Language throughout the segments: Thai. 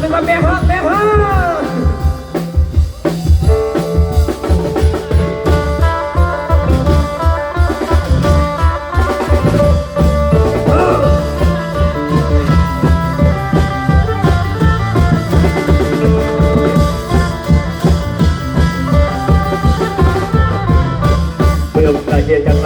Yeah, yeah, yeah.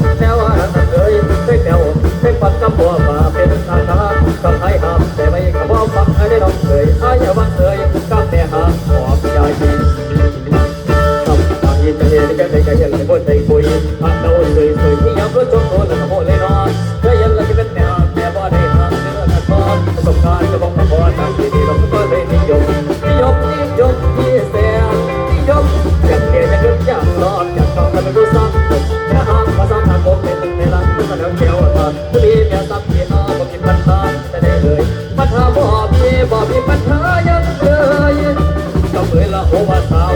นแถวเอ้ยเฮ้ยแถวเฮ้ยปัดกับบัวมาเป็นตาตากัให้หามแต่ไม่กับว่าฟังอะได้ดอกเอ้ยอ้ายว่า Boa tarde.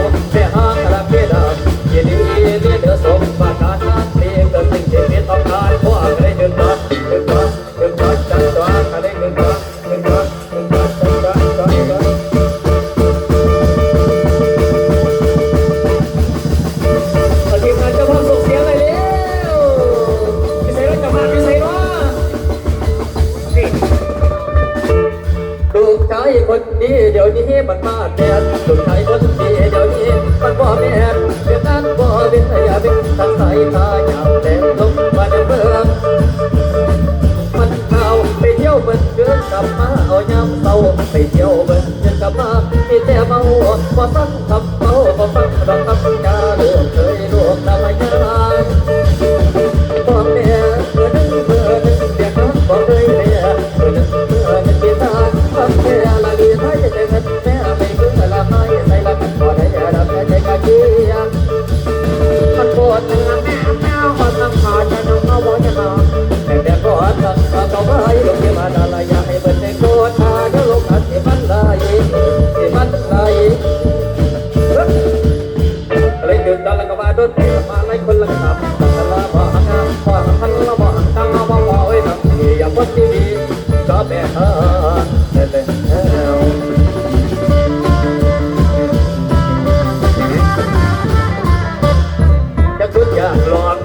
我三。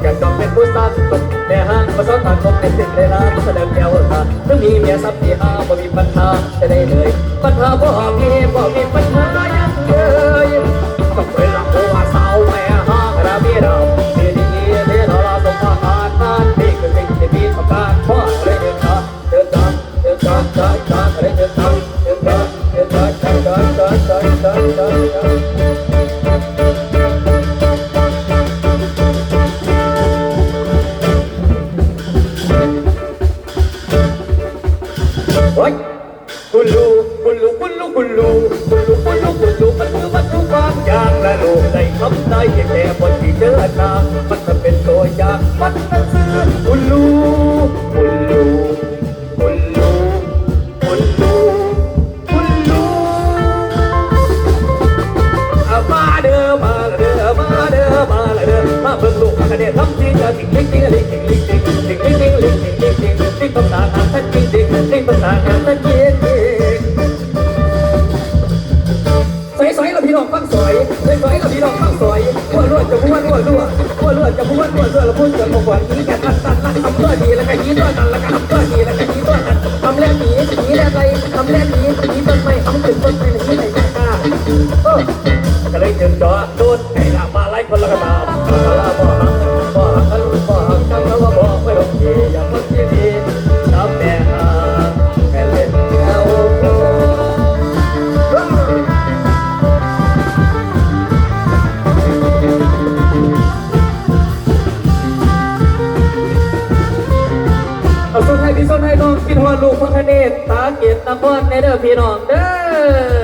อยากจองเป็นผู้สร้างตนแม่ห้างประสานงานคงเป็นสิ่งเลยนะแสดงแก้วตาถ้ามีเมียสับที่ห้าบ่มีปัญหาจะได้เลย ปัญหาพ่อมีพ่อมีปัญหา บุลูบุลูบุลูบุลูบุลูบุลูบุลูมันคืทุกควมยากและโในคำแต่บนที่เจอนามันจะเป็นตัวยากมันนั้นซื้อบุลูบุลู cuánto. พี่น้องเด้อ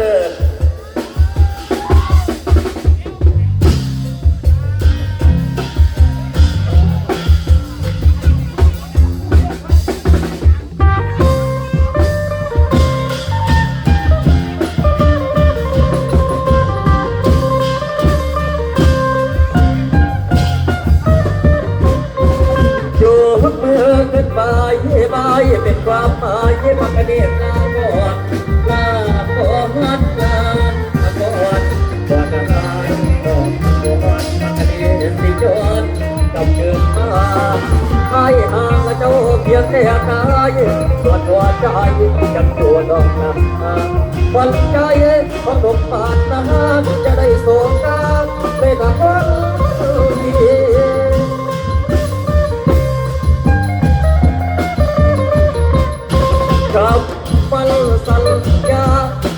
ห่างเจ้าเพียงแต่กายส่วนหัวใจยังตัวดอกนาวันใจของดอกปานนาจะได้สงกานต์ไปกับคนดีครับวันสัญญา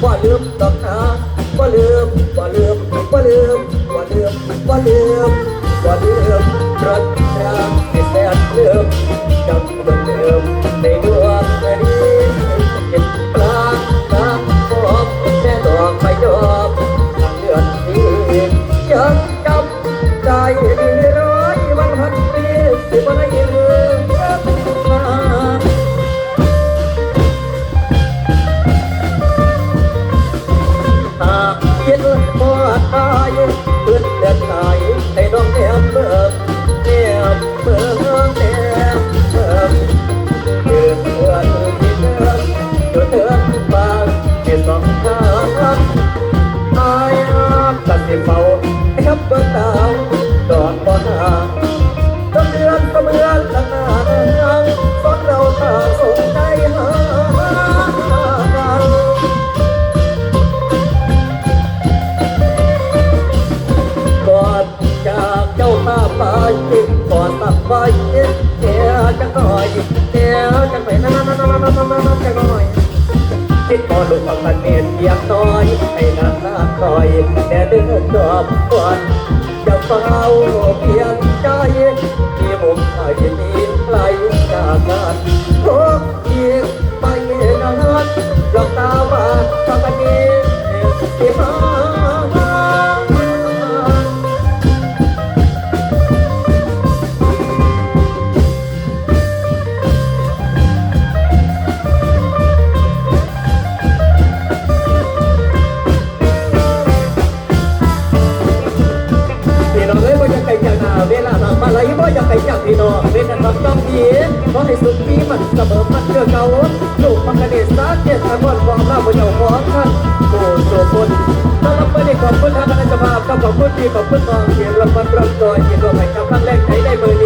ว่าลืมดอกนาว่าลืมว่าลืมว่าลืมว่าลืมว่าลืมว่าลืมรักรักที่ แสนลืมจำเหมือนเดิมในดวงใจนี้เห็นปลาตาพบแค่ดอกไม้ดอกเดือนนี้ยังจำได้ดีร้อยวันพันปีสิบวันได้ลืมมาหากคิดว่าตายเพื่อนเดินตา จะไปนั่นนั่นนั่นนั่นนั่นนั่นจะหน่อยคิดพอลูกพันเนียนเพียงน้อยให้นานนาคอยแต่เดินจอบก่อนจะเฝ้าเพียงใจที่ผมไอ้ที่ไกลจากกันทุกทีไปนานหลอกตาว่าทำกันดีที่มา รับต้องดีขอให้สุดปีมันเสมอมันเชื่อเกาลูกมังกรเดชสาเกียรติอมรความลาภเจ้าของท่านโอ้โสพลต้อนรับไปได้ขอบคุณทางคณะกรรมการกับขอบคุณที่ขอบคุณน้องเกียรติรางวัลรับจอยที่ร่วมให้กับครั้งแรกใช้ได้เบอร์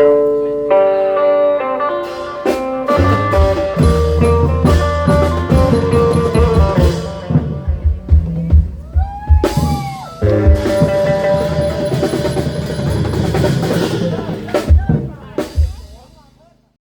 เ